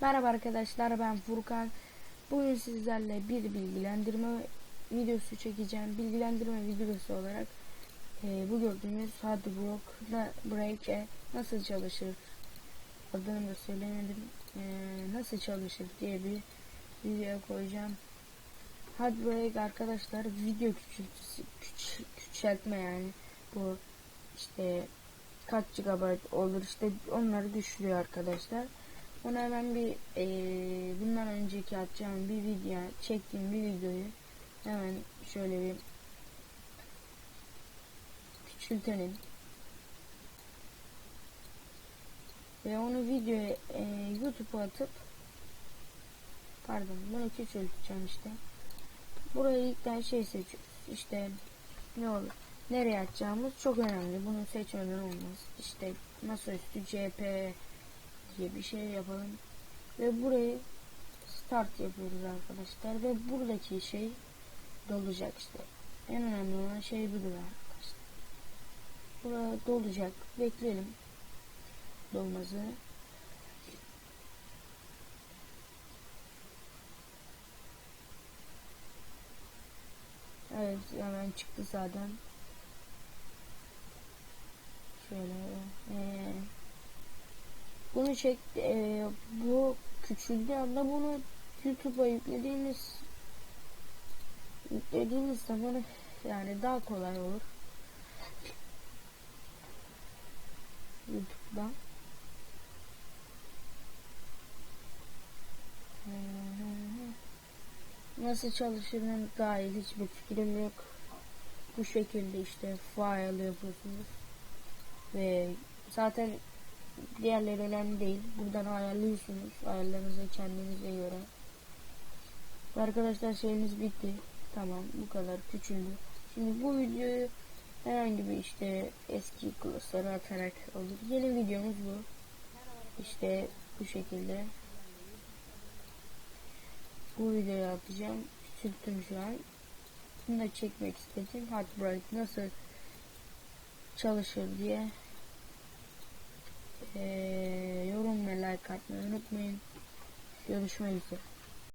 Merhaba arkadaşlar ben Furkan. Bugün sizlerle bir bilgilendirme videosu çekeceğim. Bilgilendirme videosu olarak e, bu gördüğünüz Hardblock Break'e nasıl çalışır adını da söylemedim. E, nasıl çalışır diye bir video koyacağım. Hardbreak arkadaşlar video küçültüsü küç, küçültme yani bu işte kaç GB olur işte onları düşürüyor arkadaşlar. Ona hemen bir e, bundan önceki atacağım bir video çektiğim bir videoyu hemen şöyle bir küçültelim. Ve onu videoya e, YouTube'a atıp pardon bunu küçülteceğim işte. Burayı ilkten şey seçiyoruz. İşte ne olur. Nereye atacağımız çok önemli. Bunu seçmeden olmaz. İşte masaüstü CP diye bir şey yapalım. Ve burayı start yapıyoruz arkadaşlar. Ve buradaki şey dolacak işte. En önemli olan şey budur arkadaşlar. Burada dolacak. Bekleyelim. Dolmasını. Evet hemen çıktı zaten. Şöyle. Bunu çek e, bu küçüldüğü anda bunu YouTube'a yüklediğimiz yüklediğimiz zaman yani daha kolay olur. YouTube'da. Nasıl çalışırını dair hiçbir fikrim yok. Bu şekilde işte file yapıyorsunuz. Ve zaten diğerleri önemli değil. Buradan ayarlıyorsunuz. Ayarlarınızı kendinize göre. Arkadaşlar şeyimiz bitti. Tamam bu kadar küçüldü. Şimdi bu videoyu herhangi bir işte eski klaslara atarak olur. Yeni videomuz bu. İşte bu şekilde. Bu videoyu atacağım. Küçülttüm şu an. Bunu da çekmek istedim. Heartbreak nasıl çalışır diye ee, yorum ve like atmayı unutmayın. Görüşmek üzere.